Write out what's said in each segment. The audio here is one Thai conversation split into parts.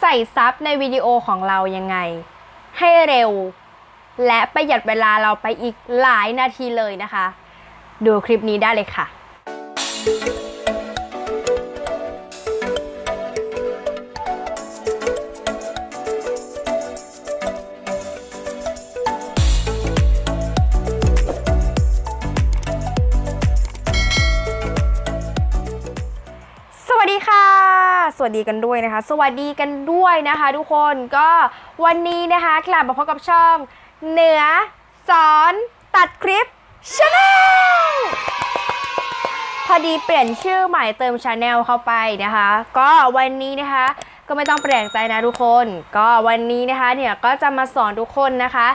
ใส่ซับในวิดีโอของเรายังไง ให้เร็ว และประหยัดเวลาเราไปอีกหลายนาทีเลยนะคะ ดูคลิปนี้ได้เลยค่ะ สวัสดีกันด้วยนะคะ สวัสดีกันด้วยนะคะทุกคนก็วันนี้นะคะกลับมาพบกับช่อง เหนือสอนตัดคลิปชาแนลพอดีเปลี่ยนชื่อใหม่เติมชาแนลเข้าไปนะคะ ก็วันนี้นะคะก็ไม่ต้องแปลกใจนะทุกคน ก็วันนี้นะคะเนี่ยก็จะมาสอนทุกคนนะคะ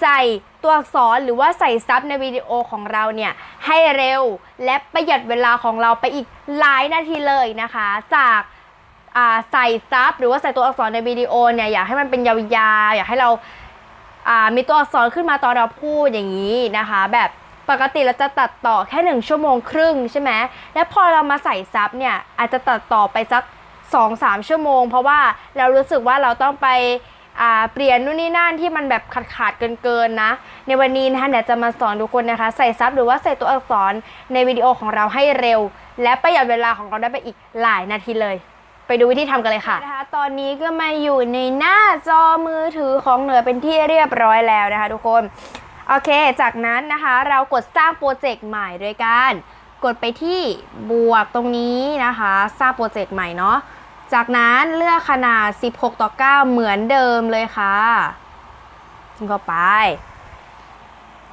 ใส่ตัวอักษรหรือว่าใส่ซับในวิดีโอของเราเนี่ยให้เร็วและประหยัดเวลาของเราไปอีกหลายนาทีเลยนะคะ จาก ใส่ซับหรือว่าใส่ตัวอักษรในวิดีโอเนี่ยอยากให้มันเป็นยาวๆอยากให้เราามีตัวอักษรขึ้นมาตอนเราพูดอย่างนี้นะคะ แบบปกติเราจะตัดต่อแค่หนึ่งชั่วโมงครึ่งใช่ไหมแล้วพอเรามาใส่ซับเนี่ยอาจจะตัดต่อไปสักสองสามชั่วโมง เพราะว่าเรารู้สึกว่าเราต้องไปเปลี่ยนนู่นนี่นั่นที่มันแบบขาดขาดเกินเกินๆนะ ในวันนี้นะคะเดี๋ยวจะมาสอนทุกคนนะคะ ใส่ซับหรือว่าใส่ตัวอักษรในวิดีโอของเราให้เร็ว และประหยัดเวลาของเราได้ไปอีกหลายนาทีเลย ไปดูวิธีทำกันเลยค่ะนะคะ ตอนนี้ก็มาอยู่ในหน้าจอมือถือของเหนือเป็นที่เรียบร้อยแล้วนะคะ ทุกคน โอเค จากนั้นนะคะเรากดสร้างโปรเจกต์ใหม่โดยการกดไปที่บวกตรงนี้นะคะ สร้างโปรเจกต์ใหม่เนาะ จากนั้นเลือกขนาด 16 ต่อ 9 เหมือนเดิมเลยค่ะจิ้มเข้าไป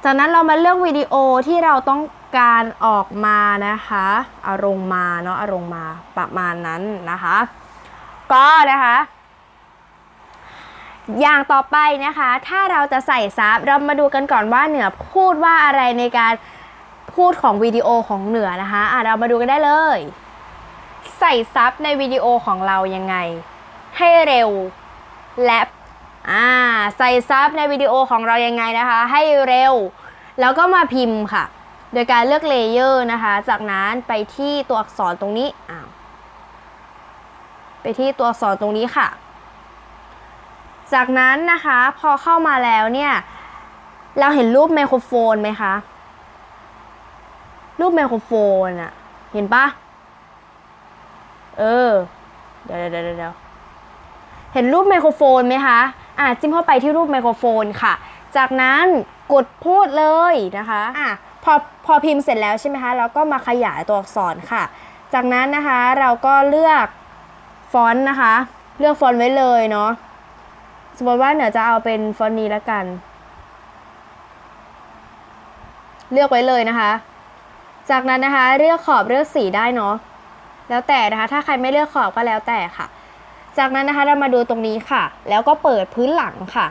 จากนั้นเรามาเลือกวิดีโอที่เราต้อง การออกมานะคะอาลงมาเนาะอาลงมาประมาณนั้นนะคะ ก็นะคะ อย่างต่อไปนะคะ ถ้าเราจะใส่ซับเรามาดูกันก่อนว่าเหนือพูดว่าอะไรในการพูดของวิดีโอของเหนือนะคะอะเรามาดูกันได้เลย ใส่ซับในวิดีโอของเรายังไง ให้เร็วและอ่าใส่ซับในวิดีโอของเรายังไงนะคะ ให้เร็ว แล้วก็มาพิมพ์ค่ะ โดยการเลือกเลเยอร์นะคะ จากนั้นไปที่ตัวอักษรตรงนี้อ้าวไปที่ตัวอักษรตรงนี้ค่ะ จากนั้นนะคะพอเข้ามาแล้วเนี่ยเราเห็นรูปไมโครโฟนไหมคะ รูปไมโครโฟนอะเห็นปะเออ เดี๋ยวเดี๋ยวเดี๋ยวเห็นรูปไมโครโฟนไหมคะ อะจิ้มเข้าไปที่รูปไมโครโฟนค่ะ จากนั้นกดพูดเลยนะคะ อะ พอพอพิมพ์เสร็จแล้วใช่ไหมคะเราก็มาขยายตัวอักษรค่ะ จากนั้นนะคะเราก็เลือกฟอนต์นะคะ เลือกฟอนต์ไว้เลยเนาะสมมติว่าเหนือจะเอาเป็นฟอนต์นี้ล้วกัน เลือกไว้เลยนะคะ จากนั้นนะคะเลือกขอบเลือกสีได้เนาะแล้วแต่นะคะ ถ้าใครไม่เลือกขอบก็แล้วแต่ค่ะ จากนั้นนะคะเรามาดูตรงนี้ค่ะ แล้วก็เปิดพื้นหลังค่ะ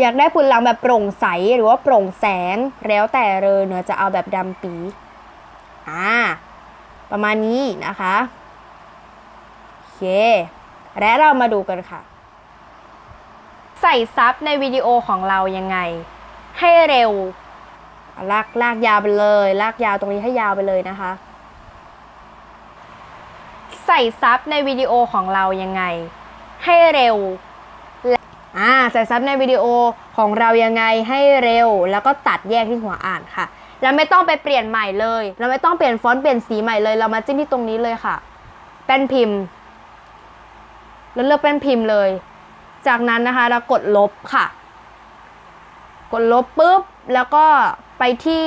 อยากได้พื้นหลังแบบโปร่งใสหรือว่าโปร่งแสง แล้วแต่เลยเนือจะเอาแบบดำปีอ่าประมาณนี้นะคะโอเค และเรามาดูกันค่ะ ใส่ซับในวิดีโอของเรายังไง ให้เร็ว ลากลากยาวไปเลย ลากยาวตรงนี้ให้ยาวไปเลยนะคะ ใส่ซับในวิดีโอของเรายังไง ให้เร็ว อ่าใส่ซับในวิดีโอของเรายังไงให้เร็ว แล้วก็ตัดแยกที่หัวอ่านค่ะแล้วไม่ต้องไปเปลี่ยนใหม่เลย เราไม่ต้องเปลี่ยนฟอนต์เปลี่ยนสีใหม่เลย เรามาจิ้มที่ตรงนี้เลยค่ะ แป้นพิมพ์ แล้วเลือกแป้นพิมพ์เลย จากนั้นนะคะเรากดลบค่ะ กดลบปุ๊บ แล้วก็ไปที่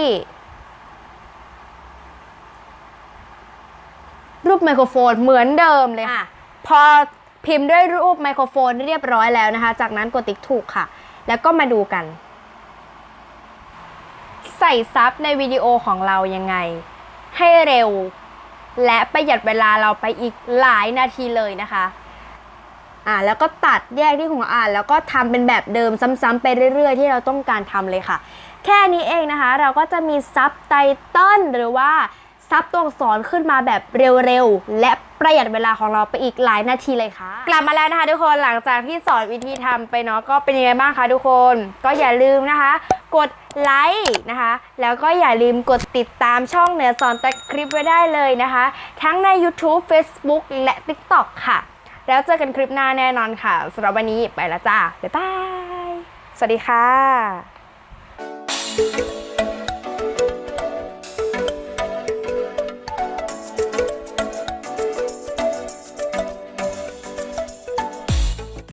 รูปไมโครโฟนเหมือนเดิมเลยค่ะ พอ พิมพ์ด้วยรูปไมโครโฟนเรียบร้อยแล้วนะคะ จากนั้นกดติ๊กถูกค่ะ แล้วก็มาดูกัน ใส่ซับในวิดีโอของเรายังไง ให้เร็ว และประหยัดเวลาเราไปอีกหลายนาทีเลยนะคะอ่าแล้วก็ตัดแยกที่หัวอ่านแล้วก็ทำเป็นแบบเดิมซ้ำๆไปเรื่อย ๆ ที่เราต้องการทำเลยค่ะ แค่นี้เองนะคะ เราก็จะมีซับไตเติลหรือว่า ซับตัวอักษรขึ้นมาแบบเร็วๆ และประหยัดเวลาของเราไปอีกหลายนาทีเลยค่ะ กลับมาแล้วนะคะทุกคนหลังจากที่สอนวิธีทำไปเนาะก็เป็นยังไงบ้างคะทุกคน ก็อย่าลืมนะคะ กดไลค์นะคะ แล้วก็อย่าลืมกดติดตามช่องเหนือสอนแต่คลิปไว้ได้เลยนะคะ ทั้งใน YouTube Facebook และ TikTok ค่ะ แล้วเจอกันคลิปหน้าแน่นอนค่ะสำหรับวันนี้ไปแล้วจ้าบ๊ายบายสวัสดีค่ะ